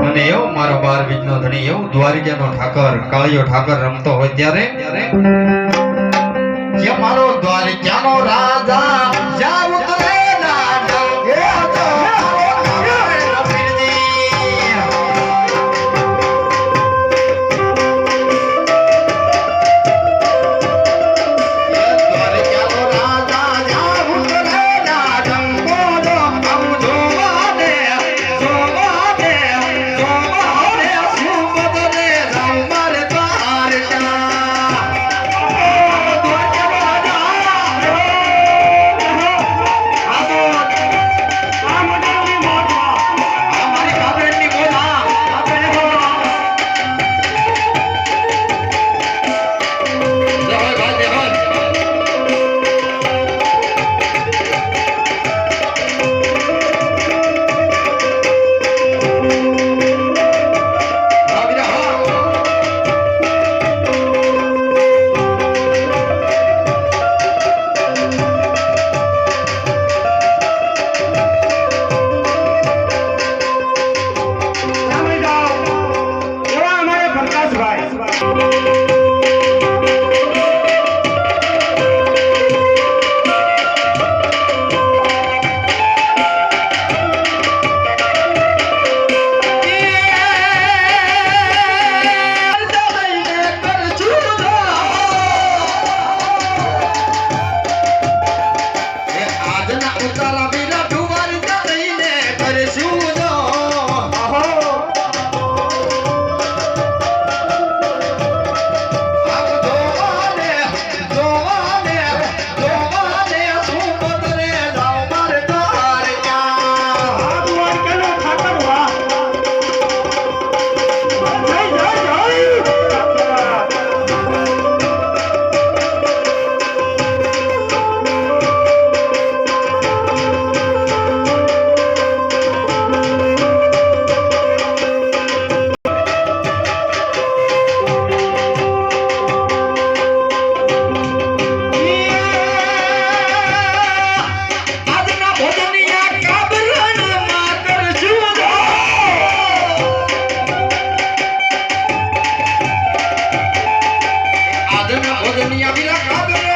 અને એવો મારો બાર બીજ ધણી, એવું દ્વારિકા ઠાકર, કાળિયો ઠાકર રમતો હોય ત્યારે મારો દ્વારિકા નો રાજા Olha minha vida, cabra.